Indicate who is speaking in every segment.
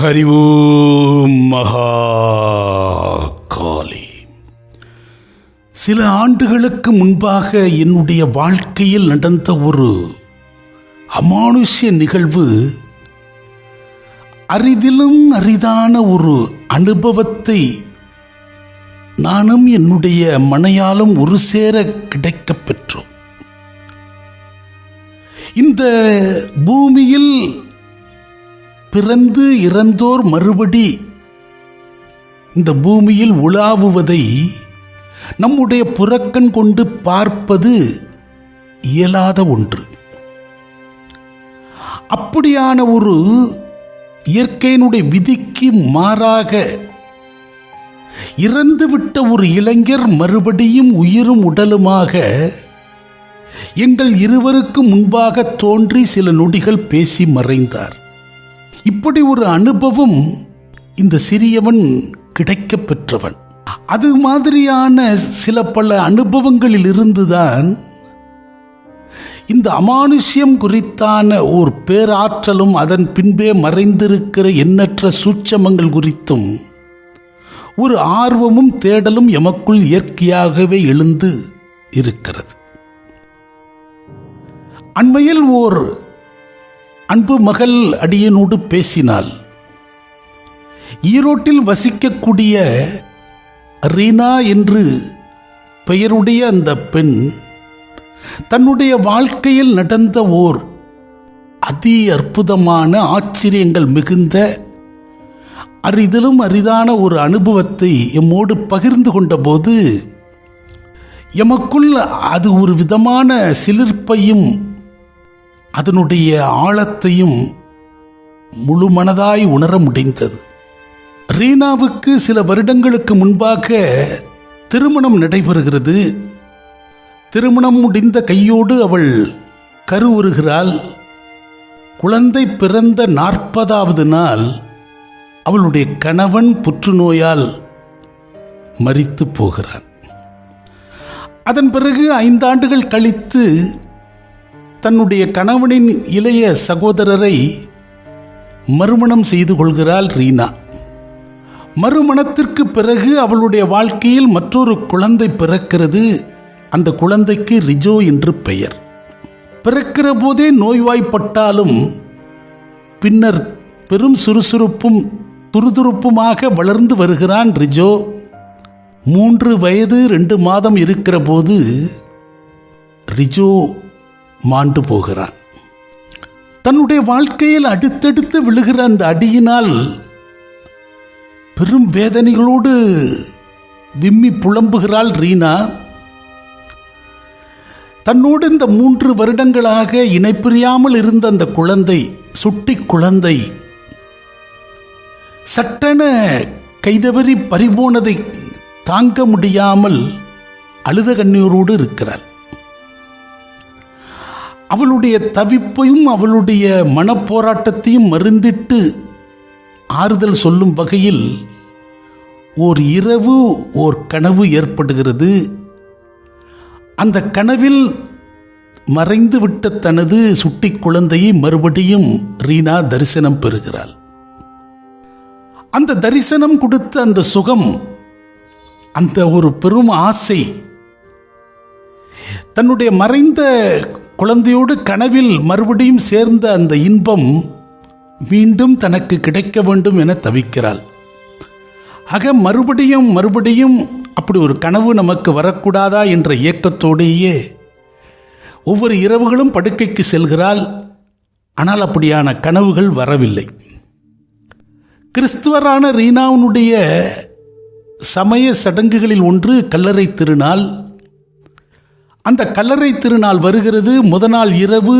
Speaker 1: ஹரி ஓம் மகா காளி சில ஆண்டுகளுக்கு முன்பாக என்னுடைய வாழ்க்கையில் நடந்த ஒரு அமானுஷ்ய நிகழ்வு அரிதிலும் அரிதான ஒரு அனுபவத்தை நானும் என்னுடைய மனையாலும் ஒரு சேர கிடைக்கப் பெற்றோம். இந்த பூமியில் பிறந்து இறந்தோர் மறுபடி. இந்த பூமியில் உலாவுவதை நம்முடைய புறக்கண் கொண்டு பார்ப்பது இயலாத ஒன்று. அப்படியான ஒரு இயற்கையினுடைய விதிக்கு மாறாக இறந்துவிட்ட ஒரு இளைஞர் மறுபடியும் உயிரும் உடலுமாக எங்கள் இருவருக்கு முன்பாக தோன்றி சில நொடிகள் பேசி மறைந்தார். இப்படி ஒரு அனுபவம் இந்த சிறியவன் கிடைக்க பெற்றவன் அது மாதிரியான சில பல அனுபவங்களில் இருந்துதான் இந்த அமானுஷ்யம் குறித்தான ஓர் பேராற்றலும் அதன் பின்பே மறைந்திருக்கிற எண்ணற்ற சூட்சமங்கள் குறித்தும் ஒரு ஆர்வமும் தேடலும் எமக்குள் இயற்கையாகவே எழுந்து இருக்கிறது. அண்மையில் ஓர் அன்பு மகள் அடியனோடு பேசினாள். ஈரோட்டில் வசிக்கக்கூடிய ரீனா என்று பெயருடைய அந்த பெண் தன்னுடைய வாழ்க்கையில் நடந்த ஓர் அதி அற்புதமான ஆச்சரியங்கள் மிகுந்த அரிதிலும் அரிதான ஒரு அனுபவத்தை எம்மோடு பகிர்ந்து கொண்டபோது எமக்குள் அது ஒரு விதமான சிலிர்ப்பையும் அதனுடைய ஆழத்தையும் முழு மனதாய் உணர முடிந்தது. ரீனாவுக்கு சில வருடங்களுக்கு முன்பாக திருமணம் நடைபெறுகிறது. திருமணம் முடிந்த கையோடு அவள் கருவுறுகிறாள். குழந்தை பிறந்த நாற்பதாவது நாள் அவளுடைய கணவன் புற்றுநோயால் மறித்து போகிறான். அதன் பிறகு ஐந்தாண்டுகள் கழித்து தன்னுடைய கணவனின் இளைய சகோதரரை மறுமணம் செய்து கொள்கிறாள் ரீனா. மறுமணத்திற்கு பிறகு அவளுடைய வாழ்க்கையில் மற்றொரு குழந்தை பிறக்கிறது. அந்த குழந்தைக்கு ரிஜோ என்று பெயர். பிறக்கிற போதே நோய்வாய்ப்பட்டாலும் பின்னர் பெரும் சுறுசுறுப்பும் துருதுருப்புமாக வளர்ந்து வருகிறான் ரிஜோ. மூன்று வயது ரெண்டு மாதம் இருக்கிற போது ரிஜோ மாண்டு போகிறான். தன்னுடைய வாழ்க்கையில் அடுத்தடுத்து விழுகிற அந்த அடியினால் பெரும் வேதனைகளோடு விம்மி புலம்புகிறாள் ரீனா. தன்னோடு இந்த மூன்று வருடங்களாக இணைப்பிரியாமல் இருந்த அந்த குழந்தை சுட்டி குழந்தை சட்டென கைதவறி பறிபோனதை தாங்க முடியாமல் அழுத கண்ணீரோடு இருக்கிறாள். அவளுடைய தவிப்பையும் அவளுடைய மனப்போராட்டத்தையும் மருந்திட்டு ஆறுதல் சொல்லும் வகையில் ஓர் இரவு ஓர் கனவு ஏற்படுகிறது. அந்த கனவில் மறைந்து விட்ட தனது சுட்டி குழந்தையை மறுபடியும் ரீனா தரிசனம் பெறுகிறாள். அந்த தரிசனம் கொடுத்த அந்த சுகம் அந்த ஒரு பெரும் ஆசை தன்னுடைய மறைந்த குழந்தையோடு கனவில் மறுபடியும் சேர்ந்த அந்த இன்பம் மீண்டும் தனக்கு கிடைக்க வேண்டும் என தவிக்கிறாள். ஆக மறுபடியும் மறுபடியும் அப்படி ஒரு கனவு நமக்கு வரக்கூடாதா என்ற இயக்கத்தோடேயே ஒவ்வொரு இரவுகளும் படுக்கைக்கு செல்கிறாள். ஆனால் அப்படியான கனவுகள் வரவில்லை. கிறிஸ்துவரான ரீனாவுனுடைய சமய சடங்குகளில் ஒன்று கல்லறை திருநாள். அந்த கல்லறை திருநாள் வருகிறது. முத நாள் இரவு.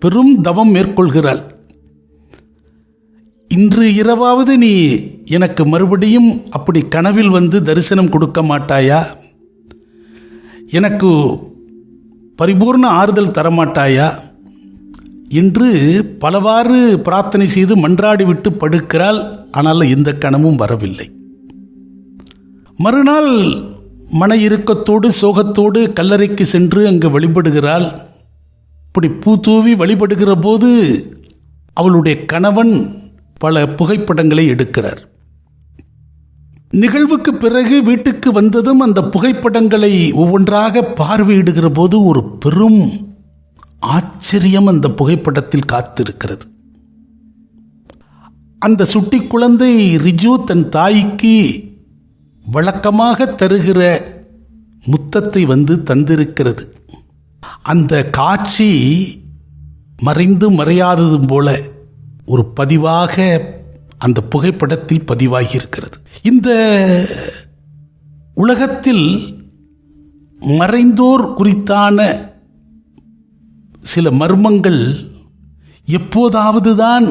Speaker 1: பெரும் தவம் மேற்கொள்கிறாள். இன்று இரவாவது நீ எனக்கு மறுபடியும் அப்படி கனவில் வந்து தரிசனம் கொடுக்க மாட்டாயா? எனக்கு பரிபூர்ண ஆறுதல் தரமாட்டாயா என்று பலவாறு பிரார்த்தனை செய்து மன்றாடி விட்டு படுக்கிறாள். ஆனால் எந்த கனமும் வரவில்லை. மறுநாள் மன இறுக்கத்தோடு சோகத்தோடு கல்லறைக்கு சென்று அங்கு வழிபடுகிறாள். இப்படி பூ தூவி வழிபடுகிற போது அவளுடைய கணவன் பல புகைப்படங்களை எடுக்கிறார். நிகழ்வுக்கு பிறகு வீட்டுக்கு வந்ததும் அந்த புகைப்படங்களை ஒவ்வொன்றாக பார்வையிடுகிற போது ஒரு பெரும் ஆச்சரியம் அந்த புகைப்படத்தில் காத்திருக்கிறது. அந்த சுட்டி குழந்தை ரிஜு தன் தாய்க்கு வழக்கமாக தருகிற முத்தத்தை வந்து தந்திருக்கிறது. அந்த காட்சி மறைந்து மறையாததும் போல ஒரு பதிவாக அந்த புகைப்படத்தில் பதிவாகி இருக்கிறது இந்த உலகத்தில் மறைந்தோர் குறித்தான சில மர்மங்கள் எப்போதாவது தான்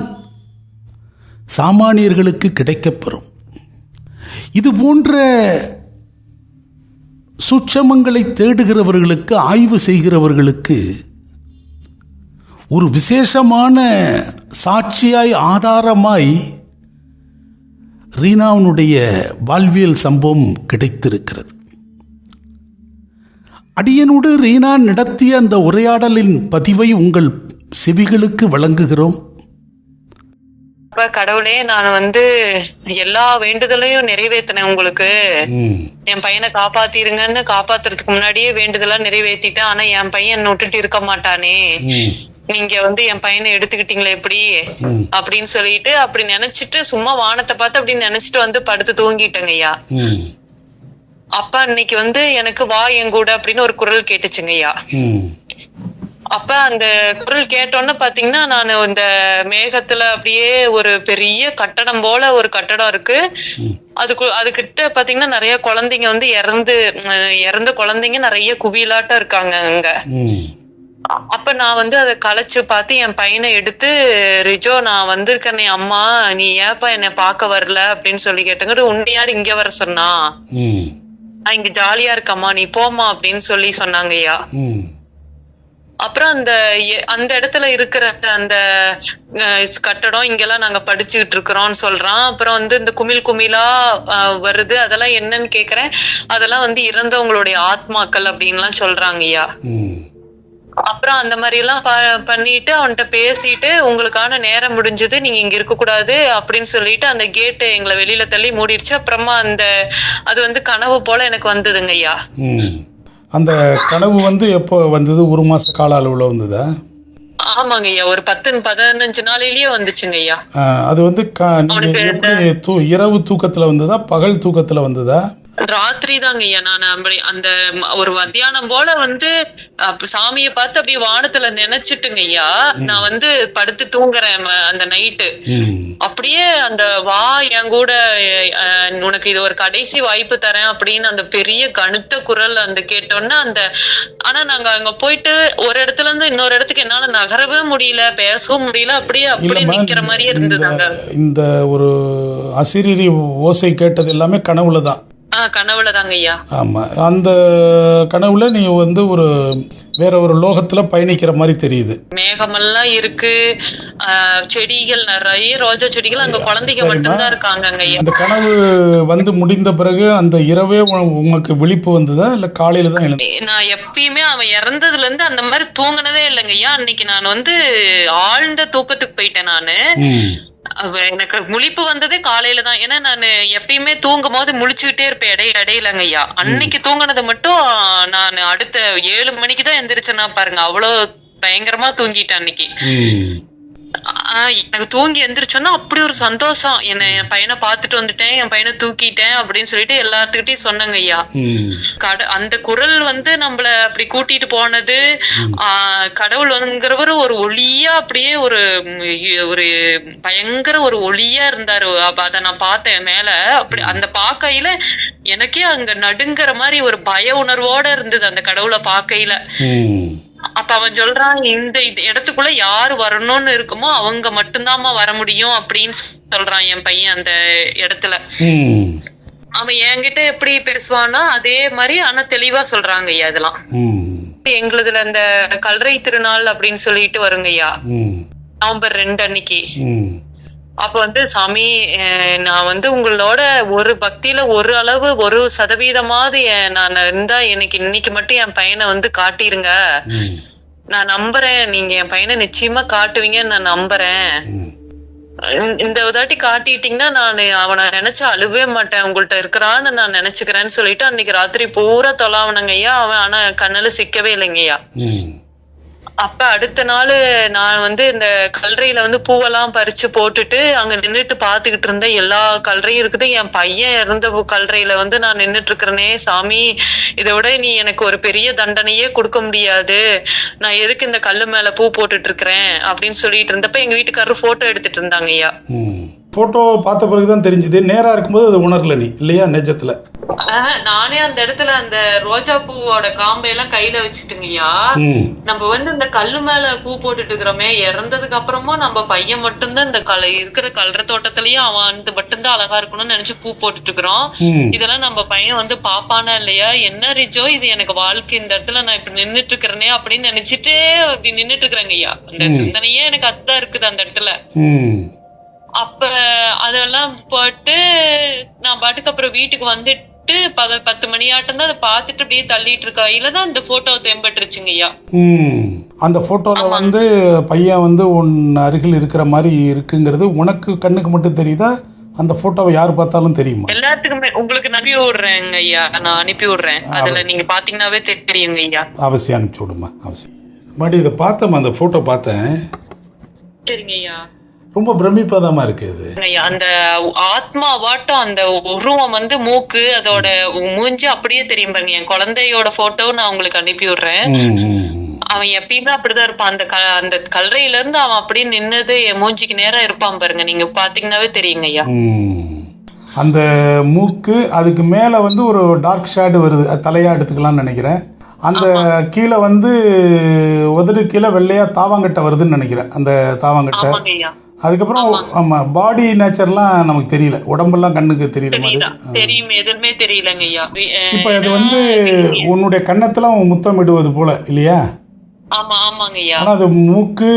Speaker 1: சாமானியர்களுக்கு கிடைக்கப்பெறும். இது போன்ற சுட்சமங்களை தேடுகிறவர்களுக்கு ஆய்வு செய்கிறவர்களுக்கு ஒரு விசேஷமான சாட்சியாய் ஆதாரமாய் ரீனாவினுடைய வாழ்வியல் சம்பவம் கிடைத்திருக்கிறது. அடியனோடு ரீனா நடத்திய அந்த உரையாடலின் பதிவை உங்கள் செவிகளுக்கு வழங்குகிறோம்.
Speaker 2: கடவுளே நான் வந்து எல்லா வேண்டுதலையும் நிறைவேத்தினேன் உங்களுக்கு. என் பையனை காப்பாத்திருங்கன்னு காப்பாத்துறதுக்கு முன்னாடியே வேண்டுதலா நிறைவேத்திட்டேன். ஆனா என் பையன் விட்டுட்டு இருக்க மாட்டானே. நீங்க வந்து என் பையனை எடுத்துக்கிட்டீங்களே எப்படி? அப்படின்னு சொல்லிட்டு அப்படி நினைச்சிட்டு சும்மா வானத்தை பார்த்து அப்படி நினைச்சிட்டு வந்து படுத்து தூங்கிட்டேங்க ஐயா. அப்ப அன்னைக்கு வந்து எனக்கு வா என் கூட அப்படின்னு ஒரு குரல் கேட்டுச்சுங்க ஐயா. அப்ப அந்த குரல் கேட்டோன்னு பாத்தீங்கன்னா நான் இந்த மேகத்துல அப்படியே ஒரு பெரிய கட்டடம் போல ஒரு கட்டடம் இருக்கு. அதுக்கு அதுகிட்ட பாத்தீங்கன்னா நிறைய குழந்தைங்க வந்து இறந்து இறந்த குழந்தைங்க நிறைய குவியலாட்டம் இருக்காங்க அங்க. அப்ப நான் வந்து அதை களைச்சு பார்த்து என் பையனை எடுத்து ரிஜோ நான் வந்திருக்கேனே அம்மா நீ ஏப்பா என்னை பார்க்க வரல? அப்படின்னு சொல்லி கேட்டங்க உன்னை யார் இங்க வர சொன்னா? நான் இங்க ஜாலியா இருக்கம்மா நீ போம்மா அப்படின்னு சொல்லி சொன்னாங்க ஐயா
Speaker 1: ம்,
Speaker 2: அப்புறம் அந்த அந்த இடத்துல இருக்கிற அந்த கட்டடம் இங்கெல்லாம் நாங்க படிச்சுக்கிட்டு இருக்கிறோம்னு சொல்றான். அப்புறம் வந்து இந்த குமிழ் குமிழா வருது. அதெல்லாம் என்னன்னு கேக்குறேன். அதெல்லாம் வந்து இறந்தவங்களுடைய ஆத்மாக்கள் அப்படின்லாம் சொல்றாங்க ஐயா. அப்புறம் அந்த மாதிரி எல்லாம் பண்ணிட்டு அவன்கிட்ட பேசிட்டு உங்களுக்கான நேரம் முடிஞ்சது. நீங்க இங்க இருக்க கூடாது அப்படின்னு சொல்லிட்டு அந்த கேட்டு எங்களை வெளியில தள்ளி மூடிடுச்சு. அப்புறமா அந்த அது வந்து கனவு போல எனக்கு வந்ததுங்க ஐயா.
Speaker 1: அந்த கனவு வந்து எப்போ வந்தது? ஒரு மாத கால அளவில் வந்ததா?
Speaker 2: ஆமாங்க ஐயா ஒரு பத்து பதினஞ்சு நாளிலேயே வந்துச்சுங்க ஐயா
Speaker 1: அது வந்து க நீங்கள் எப்படி தூ இரவு தூக்கத்தில் வந்ததா? பகல் தூக்கத்தில் வந்ததா?
Speaker 2: ராத்திரி தாங்க ஐயா நான் அப்படி அந்த ஒரு மத்தியானம் போல வந்து சாமியை பார்த்து அப்படியே வானத்துல நினைச்சிட்டுங்க ஐயா நான் வந்து படுத்து தூங்குறேன் அந்த நைட்டு. அப்படியே அந்த வா என் கூட உனக்கு இது ஒரு கடைசி வாய்ப்பு தரேன் அப்படின்னு அந்த பெரிய கனுத்த குரல் அந்த கேட்டோன்னா அந்த ஆனா நாங்க அங்க போயிட்டு ஒரு இடத்துல இருந்து இன்னொரு இடத்துக்கு என்னால நகரவே முடியல பேசவும் முடியல அப்படியே அப்படியே நிக்கிற மாதிரியே இருந்தது அங்க.
Speaker 1: இந்த ஒரு அசிரிரி ஓசை கேட்டது எல்லாமே கனவுல தான்.
Speaker 2: ஆஹ் கனவுல தாங்க ஐயா
Speaker 1: ஆமாம் அந்த கனவுல நீ வந்து ஒரு வேற ஒரு லோகத்தில் பயணிக்கிற மாதிரி தெரியுது.
Speaker 2: மேகமெல்லாம் இருக்கு. செடிகள் நிறைய ரோஜா செடிகள் அங்க குழந்தைங்க. மட்டும்தான் இருக்காங்க
Speaker 1: அந்த கனவு வந்து முடிந்த பிறகு அந்த இரவே உ- உங்களுக்கு விழிப்பு வந்ததா? இல்லை காலையில் தான் எழுந்த
Speaker 2: நான் எப்பயுமே அவன் இறந்ததுல இருந்து அந்த மாதிரி தூங்குனதே இல்லைங்க ஐயா அன்னைக்கு நான் வந்து ஆழ்ந்த தூக்கத்துக்கு போயிட்டேன் நானு. எனக்கு முழிப்பு வந்ததே காலையில தான். ஏன்னா நான் எப்பயுமே தூங்கும் போது முழிச்சுக்கிட்டே இருப்பேன் இடையில இடையிலங்க ஐயா. அன்னைக்கு தூங்குனது மட்டும் நான் அடுத்த ஏழு மணிக்கு தான் எந்திரிச்சேன்னா பாருங்க. அவ்வளவு பயங்கரமா தூங்கிட்டேன் அன்னைக்கு. எனக்கு தூங்கி எந்திரிச்சோன்னா அப்படி ஒரு சந்தோஷம். என்ன என் பையனை பார்த்துட்டு வந்துட்டேன் என் பையனை தூக்கிட்டேன் அப்படின்னு சொல்லிட்டு எல்லாத்துக்கிட்டையும் சொன்னங்க ஐயா. கட அந்த குரல் வந்து நம்மள அப்படி கூட்டிட்டு போனது ஆஹ் கடவுள் வந்துங்கிறவர் ஒரு ஒளியா அப்படியே ஒரு ஒரு பயங்கர ஒரு ஒளியா இருந்தாரு. அப்ப அத நான் பார்த்தேன் மேல. அப்படி அந்த பார்க்கையில எனக்கே அங்க நடுங்கிற மாதிரி ஒரு பய உணர்வோட இருந்தது அந்த கடவுளை பார்க்கையில. அப்ப அவன் சொல்றான் இந்த இடத்துக்குள்ள யாரு வரணும்னு இருக்குமோ அவங்க மட்டும்தாம்மா வர முடியும் அப்படின்னு சொல்றான் என் பையன் அந்த இடத்துல. அவன் என்கிட்ட எப்படி பேசுவான்னா அதே மாதிரி ஆனா தெளிவா சொல்றாங்க ஐயா இதெல்லாம். எங்களுதுல இந்த கல்றை திருநாள் அப்படின்னு சொல்லிட்டு வருங்க ஐயா
Speaker 1: ம்.
Speaker 2: நவம்பர் ரெண்டு அன்னைக்கு. அப்ப வந்து சாமி நான் வந்து உங்களோட ஒரு பக்தியில ஒரு அளவு ஒரு சதவீதமாவது நான் இருந்தா எனக்கு இன்னைக்கு மட்டும் என் பையனை வந்து காட்டிருங்க. நான் நம்புறேன். நீங்க என் பையனை நிச்சயமா காட்டுவீங்கன்னு நான் நம்புறேன். இந்த- தாட்டி காட்டிட்டீங்கன்னா நான் அவனை நினைச்சு அழுவே மாட்டேன். உங்கள்ட்ட இருக்கிறான்னு நான் நினைச்சுக்கிறேன்னு சொல்லிட்டு அன்னைக்கு ராத்திரி பூரா தொலாவனங்க ஐயா அவன் ஆனா கண்ணுல சிக்கவே இல்லைங்கய்யா. அப்ப அடுத்த நாள் நான் வந்து இந்த கல்லறையில வந்து பூவெல்லாம் பறிச்சு போட்டுட்டு அங்க நின்றுட்டு பாத்துக்கிட்டு இருந்தேன் எல்லா கல்லறையும் இருக்குது. என் பையன் இறந்த பு- கல்லறையில வந்து நான் நின்றுட்டு இருக்கிறனே சாமி. இதை விட நீ எனக்கு ஒரு பெரிய தண்டனையே கொடுக்க முடியாது. நான் எதுக்கு இந்த கல்லு மேல பூ போட்டுட்டு இருக்கிறேன் அப்படின்னு சொல்லிட்டு இருந்தப்ப எங்க வீட்டுக்காரர் போட்டோ எடுத்துட்டு இருந்தாங்க ஐயா.
Speaker 1: போட்டோ ஃபோட்டோ பார்த்த பிறகுதான் தான் தெரிஞ்சுது. நேராக இருக்கும்போது அது உணரல நீ இல்லையா நெஜத்துல?
Speaker 2: நானே அந்த இடத்துல அந்த ரோஜா பூவோட காம்பையெல்லாம் கையில வச்சுட்டுங்கய்யா நம்ம வந்து இந்த கல்லு மேல பூ போட்டுட்டு இருக்கிறோமே இறந்ததுக்கு அப்புறமும் நம்ம பையன் மட்டும்தான் இந்த கல இருக்கிற கல்ற தோட்டத்திலயும் அவன் அந்த மட்டும்தான் அழகா இருக்கணும்னு நினைச்சு பூ போட்டுட்டு இருக்கிறோம். இதெல்லாம் நம்ம பையன் வந்து பாப்பானா இல்லையா? என்ன ரிஜோ இது எனக்கு வாழ்க்கை இந்த இடத்துல நான் இப்ப நின்னுட்டு இருக்கிறேனே அப்படின்னு நினைச்சிட்டு அப்படி நின்னுட்டு இருக்கிறேங்க ஐயா. அந்த சிந்தனையே எனக்கு அதுதான் இருக்குது அந்த இடத்துல. அப்ப அதெல்லாம் போட்டு நான் பாட்டுக்கு அப்புறம் வீட்டுக்கு வந்துட்டு பத பத்து மணி ஆட்டம் தான் அதை பார்த்துட்டு அப்படியே தள்ளிட்டு இருக்கையில தான் அந்த போட்டோ தெம்பட்டுருச்சுங்க ஐயா.
Speaker 1: அந்த ஃபோட்டோவில் வந்து பையன் வந்து உன் அருகில் இருக்கிற மாதிரி இருக்குங்கிறது உனக்கு கண்ணுக்கு மட்டும் தெரியுதா? அந்த ஃபோட்டோவை யார் பார்த்தாலும் தெரியுமா?
Speaker 2: எல்லாத்துக்குமே உங்களுக்கு அனுப்பி விடுறேங்க ஐயா. நான் அனுப்பி விடுறேன். அதுல நீங்க பாத்தீங்கன்னாவே தெரியுங்க ஐயா.
Speaker 1: அவசியம் அனுப்பிச்சி விடுமா. அவசியம். மறுபடியும் இதை பார்த்தேம்மா அந்த ஃபோட்டோ பார்த்தேன்.
Speaker 2: சரிங்க ஐயா.
Speaker 1: ரொம்ப பிரமிப்பாதாம்மா இருக்கு இது.
Speaker 2: ஐயா, அந்த ஆத்மா வாட்டம் அந்த உருவம் வந்து மூக்கு அதோட மூஞ்சி அப்படியே தெரியும் பாருங்க. என் குழந்தையோட போட்டோ நான் உங்களுக்கு அனுப்பி விடுறேன். அவன் எப்பயுமே அப்படிதான் இருப்பான். அந்த க அந்த கல்லறையில இருந்து அவன் அப்படியே நின்னது என் மூஞ்சிக்கு நேரா இருப்பான் பாருங்க. நீங்க பாத்தீங்கன்னாவே தெரியுங்க ஐயா.
Speaker 1: அந்த மூக்கு அதுக்கு மேலே வந்து ஒரு டார்க் ஷேடு வருது. அது தலையா எடுத்துக்கலாம்னு நினைக்கிறேன். அந்த கீழே வந்து உதடு கீழே வெள்ளையா தாவாங்கட்டை வருதுன்னு நினைக்கிறேன். அந்த தாவாங்கட்டை. அதுக்கப்புறம் ஆமாம் பாடி நேச்சர்லாம் நமக்கு தெரியல. உடம்பெல்லாம் கண்ணுக்கு தெரியல. மாதிரி
Speaker 2: தெரியும் எதுவுமே தெரியலங்க ஐயா.
Speaker 1: இப்போ அது வந்து உன்னுடைய கன்னத்தில் அவன் முத்தமிடுவது போல இல்லையா?
Speaker 2: ஆமா ஆமாங்க ஐயா.
Speaker 1: ஆனால் அது மூக்கு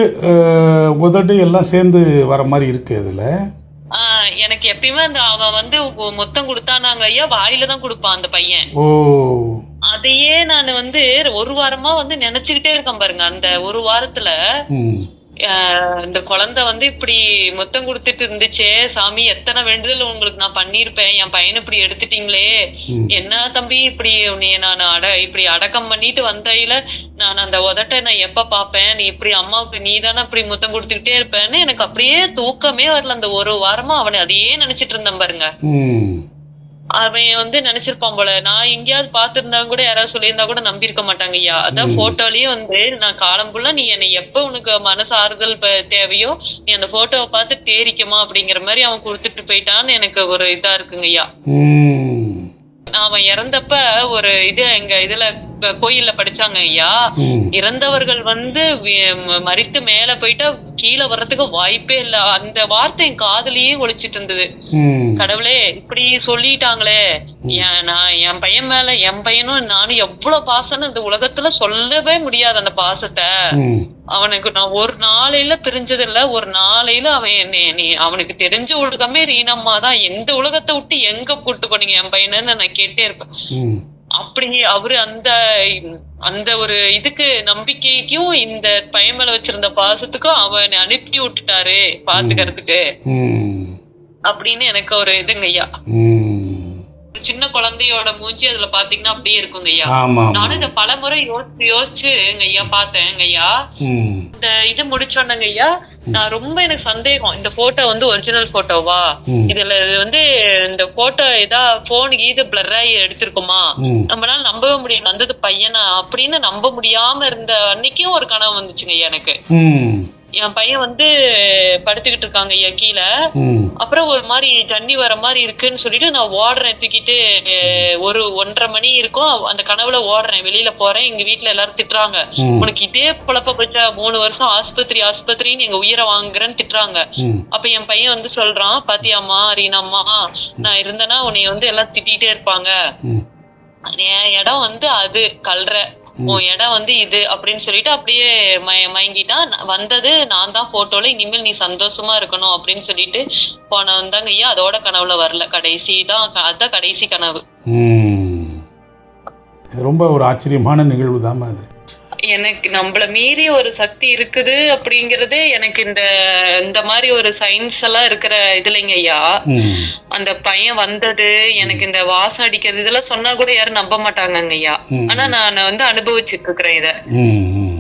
Speaker 1: உதடு எல்லாம் சேர்ந்து வர மாதிரி இருக்கு அதில்.
Speaker 2: எனக்கு எப்பயுமே அந்த அவன் வந்து மொத்தம் கொடுத்தானாங்க ஐயா. வாயில தான் கொடுப்பான் அந்த பையன்.
Speaker 1: ஓ.
Speaker 2: அதையே நான் வந்து ஒரு வாரமா வந்து நினைச்சுக்கிட்டே இருக்கேன் பாருங்க. அந்த ஒரு வாரத்துல இந்த குழந்தை வந்து இப்படி முத்தம் கொடுத்துட்டு இருந்துச்சே சாமி எத்தனை வேண்டுதல் உங்களுக்கு நான் பண்ணிருப்பேன் என் பையனை இப்படி எடுத்துட்டீங்களே. என்ன தம்பி இப்படி நீ நான் அட இப்படி அடக்கம் பண்ணிட்டு வந்தையில நான் அந்த உதட்ட நான் எப்ப பாப்பேன் நீ இப்படி அம்மாவுக்கு நீ தானே இப்படி முத்தம் கொடுத்துக்கிட்டே இருப்பேன்னு எனக்கு அப்படியே தூக்கமே வரல. அந்த ஒரு வாரமா அவனை அதையே நினைச்சிட்டு இருந்தேன் பாருங்க. அவன் வந்து நினைச்சிருப்பான் போல. நான் எங்கேயாவது பாத்திருந்தா கூட யாராவது சொல்லியிருந்தா கூட நம்பி இருக்க மாட்டாங்க ஐயா. அதான் போட்டோலயே வந்து நான் காலம் ஃபுல்லா நீ என்னை எப்ப உனக்கு மனசு ஆறுதல் தேவையோ நீ அந்த போட்டோவை பார்த்து தேரிக்குமா அப்படிங்கிற மாதிரி அவன் கொடுத்துட்டு போயிட்டான்னு எனக்கு ஒரு இதா இருக்குங்க ஐயா. அவன் இறந்தப்ப ஒரு இது எங்க இதுல கோயில்ல படிச்சாங்க ஐயா. இறந்தவர்கள் வந்து வி- ம- மரித்து மேல போயிட்டா கீழே வர்றதுக்கு வாய்ப்பே இல்ல. அந்த வார்த்தை என் காதுலயே ஒழிச்சிட்டு இருந்தது. கடவுளே இப்படி சொல்லிட்டாங்களே. நான் என் பையன் மேல என் பையனும் நானும் எவ்வளவு பாசம்னு இந்த உலகத்துல சொல்லவே முடியாது அந்த பாசத்தை. அவனுக்கு நான் ஒரு நாளையில பிரிஞ்சது இல்ல ஒரு நாளையில அவன் என்னை நீ அவனுக்கு தெரிஞ்ச உலகமே ரீனம்மா தான் எந்த உலகத்தை விட்டு எங்க கூட்டு போனீங்க என் பையனன்னு நான் கேட்டே இருப்பேன். அப்படி அவரு அந்த அந்த ஒரு இதுக்கு நம்பிக்கைக்கும் இந்த பையன் மேல வச்சிருந்த பாசத்துக்கும் அவனை அனுப்பி விட்டுட்டாரு பாத்துக்கிறதுக்கு. அப்படின்னு எனக்கு ஒரு இதுங்க ஐயா. சின்ன குழந்தையோட மூஞ்சி அதுல பாத்தீங்கன்னா அப்படியே இருக்குங்க ஐயா. நானும் இத பல முறை யோசிச்சு யோசிச்சு ஐயா பார்த்தேன் ஐயா. இந்த இது முடிச்சோன்னங்க ஐயா நான் ரொம்ப எனக்கு சந்தேகம். இந்த போட்டோ வந்து ஒரிஜினல் போட்டோவா. இதுல இது வந்து இந்த போட்டோ ஏதா போன் கீது பிளர் ஆகி எடுத்திருக்குமா? நம்மளால நம்பவே முடியும் வந்தது பையனா? அப்படின்னு நம்ப முடியாம இருந்த அன்னைக்கும் ஒரு கனவு வந்துச்சுங்க எனக்கு. என் பையன் வந்து படுத்துக்கிட்டு இருக்காங்க ஐயா கீழே. அப்புறம் ஒரு மாதிரி தண்ணி வர மாதிரி இருக்குன்னு சொல்லிட்டு நான் ஓடுறேன் தூக்கிட்டு. ஒரு ஒன்றரை மணி இருக்கும். அந்த கனவுல ஓடுறேன். வெளியில போறேன். எங்க வீட்டுல எல்லாரும் திட்டுறாங்க. உனக்கு இதே பொழப்ப போச்சா? மூணு வருஷம் ஆஸ்பத்திரி ஆஸ்பத்திரின்னு எங்க உயிரை வாங்குறேன்னு திட்டுறாங்க. அப்ப என் பையன் வந்து சொல்றான் பாத்தியாம்மா ரீனாம்மா நான் இருந்தேன்னா உன்னை வந்து எல்லாம் திட்டிகிட்டே இருப்பாங்க. என் இடம் வந்து அது கல்ற. உன் இடம் வந்து இது அப்படின்னு சொல்லிட்டு அப்படியே மய மயங்கிட்டான் நான் வந்தது நான் தான் போட்டோல இனிமேல் நீ சந்தோஷமா இருக்கணும் அப்படின்னு சொல்லிட்டு போன வந்தாங்க ஐயா. அதோட கனவுல வரல. கடைசி தான் அதான் கடைசி கனவு.
Speaker 1: ரொம்ப ஒரு ஆச்சரியமான நிகழ்வு தாம்மா அது.
Speaker 2: எனக்கு நம்மள மீறி ஒரு சக்தி இருக்குது அப்படிங்கறதே எனக்கு இந்த இந்த மாதிரி ஒரு சயின்ஸ் எல்லாம் இருக்கிற இதுலைங்க ஐயா. அந்த பையன் வந்தது எனக்கு இந்த வாசம் அடிக்கிறது இதெல்லாம் சொன்னா கூட யாரும் நம்ப மாட்டாங்கங்க ஐயா. ஆனா நான் வந்து அனுபவிச்சுட்டு இருக்கிறேன் இத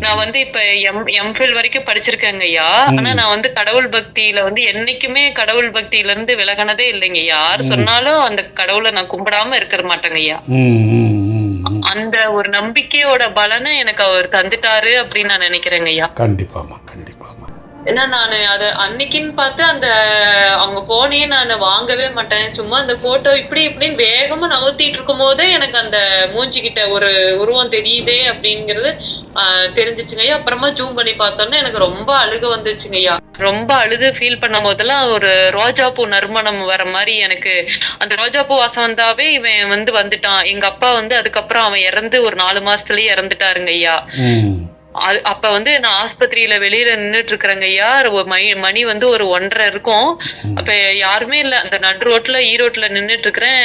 Speaker 2: நான் வந்து இப்ப எம் எம்ஃபில் வரைக்கும் படிச்சிருக்கேங்க ஐயா. ஆனா நான் வந்து கடவுள் பக்தியில வந்து என்னைக்குமே கடவுள் பக்தியில இருந்து விலகினதே இல்லைங்க யார் சொன்னாலும் அந்த கடவுளை நான் கும்பிடாம இருக்க மாட்டேங்க ஐயா. அந்த ஒரு நம்பிக்கையோட பலனை எனக்கு அவர் தந்துட்டாரு அப்படின்னு நான் நினைக்கிறேங்க ஐயா.
Speaker 1: கண்டிப்பாமா
Speaker 2: ஏன்னா நானு அத அன்னைக்குன்னு பார்த்து அந்த அவங்க போனையே நான் வாங்கவே மாட்டேன். சும்மா அந்த போட்டோ இப்படி இப்படின்னு வேகமா நகர்த்திட்டு இருக்கும் போதே எனக்கு அந்த மூஞ்சி கிட்ட ஒரு உருவம் தெரியுதே அப்படிங்கறது ஆஹ், தெரிஞ்சிச்சுங்க ஐயா அப்புறமா ஜூம் பண்ணி பார்த்தோன்னே எனக்கு ரொம்ப அழுக வந்துச்சுங்க ஐயா. ரொம்ப அழுது ஃபீல் பண்ணும் போதெல்லாம் ஒரு ரோஜாப்பூ நறுமணம் வர மாதிரி எனக்கு அந்த ரோஜாப்பூ வாசம் வந்தாவே இவன் வந்து வந்துட்டான். எங்க அப்பா வந்து அதுக்கப்புறம் அவன் இறந்து ஒரு நாலு மாசத்துலயே இறந்துட்டாருங்க ஐயா. அப்ப வந்து நான் ஆஸ்பத்திரியில வெளியில நின்னுட்டு இருக்கிறேங்க ஐயா மணி மணி வந்து ஒரு ஒன்றரை இருக்கும். அப்ப யாருமே இல்ல. அந்த நடு ரோட்ல ஈரோட்ல நின்னுட்டு இருக்கிறேன்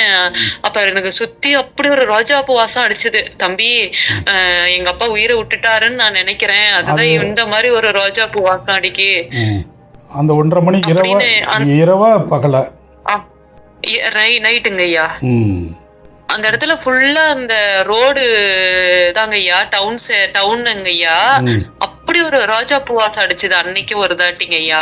Speaker 2: அப்ப எனக்கு சுத்தி அப்படி ஒரு ரோஜாப்பூ வாசம் அடிச்சது. தம்பி எங்க அப்பா உயிரை விட்டுட்டாருன்னு நான் நினைக்கிறேன். அதுதான் இந்த மாதிரி ஒரு ரோஜாப்பூ வாசம் அடிக்கி.
Speaker 1: அந்த ஒன்றரை மணி இரவா இரவா பகலா
Speaker 2: நைட்டுங்க ஐயா. அந்த இடத்துல ஃபுல்லா அந்த ரோடு தாங்க ஐயா டவுன்ஸ் டவுனுங்க ஐயா. அப்படி ஒரு ரோஜாப்பூ வாசம் அடிச்சது அன்னைக்கு ஒரு தாட்டிங்க ஐயா.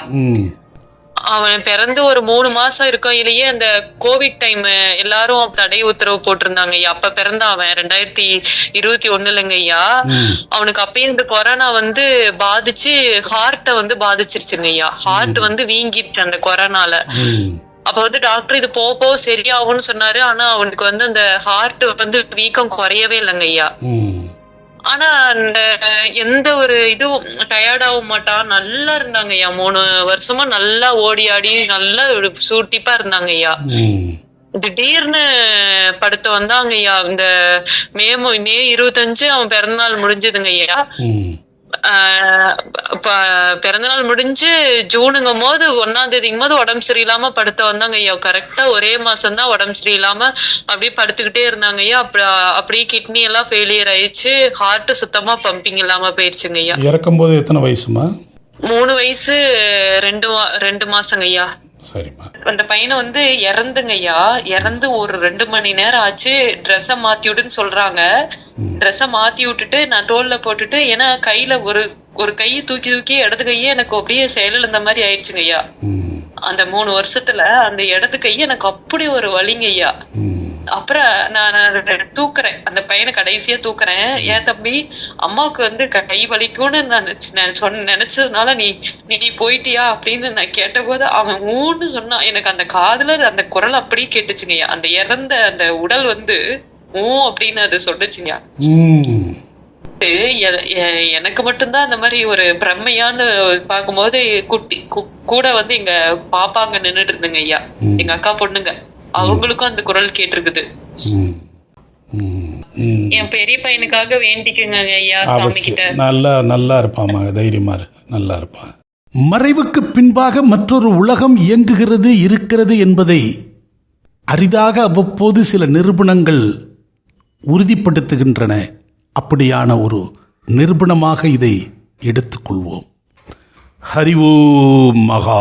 Speaker 2: அவன் பிறந்து ஒரு மூணு மாசம் இருக்கையிலேயே அந்த கோவிட் டைம் எல்லாரும் தடை உத்தரவு போட்டிருந்தாங்க ஐயா. அப்ப பிறந்தான் அவன். ரெண்டாயிரத்தி இருபத்தி ஒண்ணுலங்க ஐயா. அவனுக்கு அப்பயே இந்த கொரோனா வந்து பாதிச்சு ஹார்ட்ட வந்து பாதிச்சிருச்சுங்க ஐயா. ஹார்ட் வந்து வீங்கிடுச்சு அந்த கொரோனால. அப்ப வந்து டாக்டர் இது போக போக சரியாகும்னு சொன்னாரு. ஆனா அவனுக்கு வந்து அந்த ஹார்ட் வந்து வீக்கம் குறையவே இல்லைங்க ஐயா. ஆனா அந்த எந்த ஒரு இதுவும் டயர்ட் ஆக மாட்டான். நல்லா இருந்தாங்க ஐயா. மூணு வருஷமா நல்லா ஓடி ஆடி நல்லா சூட்டிப்பா இருந்தாங்க ஐயா. திடீர்னு படுத்த வந்தாங்க ஐயா. இந்த மே மு- இருபத்தஞ்சு அவன் பிறந்தநாள் முடிஞ்சதுங்க ஐயா. பிறந்தநாள் முடிஞ்சு ஜூனுங்கும் போது ஒன்னாம் தேதிங்கும் போது உடம்பு சரியில்லாம படுத்த வந்தாங்க ஐயா. கரெக்டா ஒரே மாசம் தான் உடம்பு சரியில்லாம அப்படியே படுத்துக்கிட்டே இருந்தாங்க ஐயா. அப்படி அப்படியே கிட்னி எல்லாம் ஃபெயிலியர் ஆயிடுச்சு. ஹார்ட் சுத்தமா பம்பிங் இல்லாம போயிடுச்சுங்க ஐயா.
Speaker 1: இறக்கும்போது எத்தனை வயசுமா?
Speaker 2: மூணு வயசு ரெண்டு ரெண்டு மாசங்க ஐயா.
Speaker 1: சரிம்மா.
Speaker 2: அந்த பையனை வந்து இறந்துங்க ஐயா. இறந்து ஒரு ரெண்டு மணி நேரம் ஆச்சு. ட்ரெஸ்ஸ மாத்தி விடுன்னு சொல்றாங்க. ட்ரெஸ்ஸ மாத்தி விட்டுட்டு நான் டோல்ல போட்டுட்டு ஏன்னா கையில ஒரு ஒரு கையை தூக்கி தூக்கி இடது கையே எனக்கு அப்படியே செயலிழந்த மாதிரி ஆயிடுச்சுங்க ஐயா. அந்த மூணு வருஷத்துல அந்த இடது கையை எனக்கு அப்படி ஒரு வலிங்க ஐயா. அப்புறம் நான் தூக்குறேன். அந்த பையனை கடைசியா தூக்குறேன். ஏன் தம்பி அம்மாவுக்கு வந்து க- கை வலிக்கும்னு நான் நான் சொன்ன நினைச்சதுனால நீ நீ போயிட்டியா அப்படின்னு நான் கேட்டபோது அவன் ஊன்னு சொன்னான். எனக்கு அந்த காதுல அந்த குரல் அப்படியே கேட்டுச்சுங்கய்யா அந்த இறந்த அந்த உடல் வந்து ஊ அப்படின்னு அது சொல்லுச்சுங்க. எனக்கு மட்டும்தான் அந்த மாதிரி ஒரு பிரம்மையான பார்க்கும்போது குட்டி கூட வந்து எங்க பாப்பாங்க நின்னுட்டு இருந்துங்க ஐயா. எங்க அக்கா பொண்ணுங்க. அவங்களுக்கும் அந்த குரல் கேட்டிருக்குது. என் பெரிய பையனுக்காக வேண்டிக்குங்க ஐயா சாமி கிட்ட
Speaker 1: நல்லா நல்லா இருப்பாம்மா தைரியமா நல்லா இருப்பான்
Speaker 3: மறைவுக்கு பின்பாக மற்றொரு உலகம் இயங்குகிறது இருக்கிறது என்பதை அரிதாக அவ்வப்போது சில நிரூபணங்கள் உறுதிப்படுத்துகின்றன. அப்படியான ஒரு நிரூபணமாக இதை எடுத்துக்கொள்வோம். ஹரி ஓம் மகா